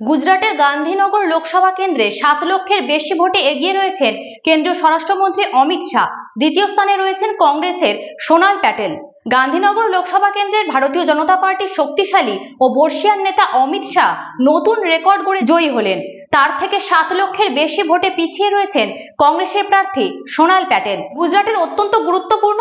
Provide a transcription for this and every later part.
গুজরাটের গান্ধীনগর লোকসভা কেন্দ্রে সাত লক্ষের বেশি ভোটে এগিয়ে রয়েছেন কেন্দ্রীয় স্বরাষ্ট্রমন্ত্রী অমিত শাহ। দ্বিতীয় স্থানে রয়েছেন কংগ্রেসের সোনাল প্যাটেল। গান্ধীনগর লোকসভা কেন্দ্রের ভারতীয় জনতা পার্টির শক্তিশালী ও বর্ষিয়ান নেতা অমিত শাহ নতুন রেকর্ড করে জয়ী হলেন। তার থেকে সাত লক্ষের বেশি ভোটে পিছিয়ে রয়েছেন কংগ্রেসের প্রার্থী সোনাল প্যাটেল। গুজরাটের অত্যন্ত গুরুত্বপূর্ণ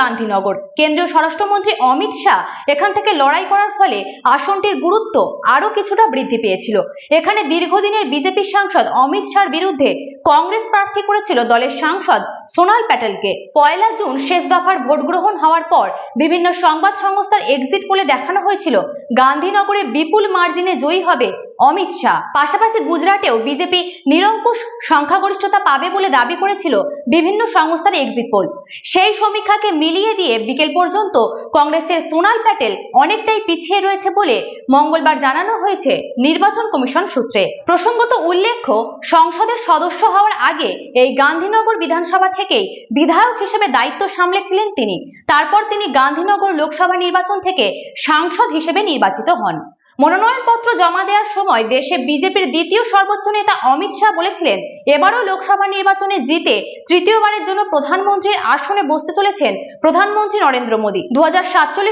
গান্ধীনগর। কেন্দ্রীয় স্বরাষ্ট্রমন্ত্রী অমিত শাহ এখান থেকে লড়াই করার ফলে আসনটির গুরুত্ব আরও কিছুটা বৃদ্ধি পেয়েছিল। এখানে দীর্ঘদিনের বিজেপি সাংসদ অমিত শাহর বিরুদ্ধে কংগ্রেস প্রার্থী করেছিল দলের সাংসদ সোনাল প্যাটেলকে। পয়লা জুন শেষ দফার ভোট গ্রহণ হওয়ার পর বিভিন্ন সংবাদ সংস্থার এক্সিট পোলে দেখানো হয়েছিল, গান্ধীনগরে বিপুল মার্জিনে জয়ী হবে অমিত শাহ। পাশাপাশি গুজরাটেও বিজেপি নিরঙ্কুশ সংখ্যাগরিষ্ঠতা পাবে বলে দাবি করেছিল বিভিন্ন সংস্থার এক্সিট পোল সেই সমীক্ষাকে মিলিয়ে দিয়ে বিকেল পর্যন্ত কংগ্রেসের সোনাল প্যাটেল অনেকটাই পিছিয়ে রয়েছে বলে মঙ্গলবার জানানো হয়েছে নির্বাচন কমিশন সূত্রে। প্রসঙ্গত উল্লেখ্য, সংসদের সদস্য হওয়ার আগে এই গান্ধীনগর বিধানসভা থেকেই বিধায়ক হিসেবে দায়িত্ব সামলেছিলেন তিনি। তারপর তিনি গান্ধীনগর লোকসভা নির্বাচন থেকে সাংসদ হিসেবে নির্বাচিত হন। মনোনয়নপত্র জমা দেওয়ার সময় দেশে বিজেপির দ্বিতীয় সর্বোচ্চ নেতা অমিত শাহ বলেছিলেন এবারও লোকসভা নির্বাচনে জিতে তৃতীয়বারের জন্য প্রধানমন্ত্রীর আসনে বসতে চলেছেন প্রধানমন্ত্রী নরেন্দ্র মোদী। দু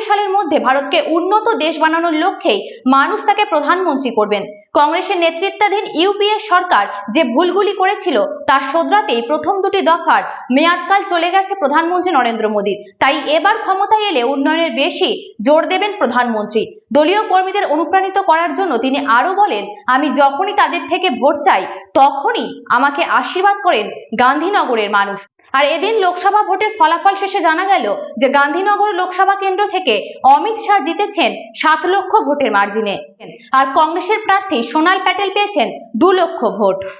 সালের মধ্যে ভারতকে উন্নত দেশ বানানোর লক্ষ্যেই মানুষ তাকে প্রধানমন্ত্রী করবেন। কংগ্রেসের নেতৃত্বাধীন ইউপিএ সরকার যে ভুলগুলি করেছিল তার শোধরাতেই প্রথম দুটি দফার মেয়াদকাল চলে গেছে প্রধানমন্ত্রী নরেন্দ্র মোদীর। তাই এবার ক্ষমতায় এলে উন্নয়নের বেশি জোর দেবেন প্রধানমন্ত্রী। দলীয় কর্মীদের অনুপ্রাণিত করার জন্য তিনি আরও বলেন, আমি যখনই তাদের থেকে ভোট চাই, তখনই আমাকে আশীর্বাদ করেন গান্ধীনগরের মানুষ। আর এদিন লোকসভা ভোটের ফলাফল শেষে জানা গেল যে গান্ধীনগর লোকসভা কেন্দ্র থেকে অমিত শাহ জিতেছেন সাত লক্ষ ভোটের মার্জিনে। আর কংগ্রেসের প্রার্থী সোনাল প্যাটেল পেয়েছেন দু লক্ষ ভোট।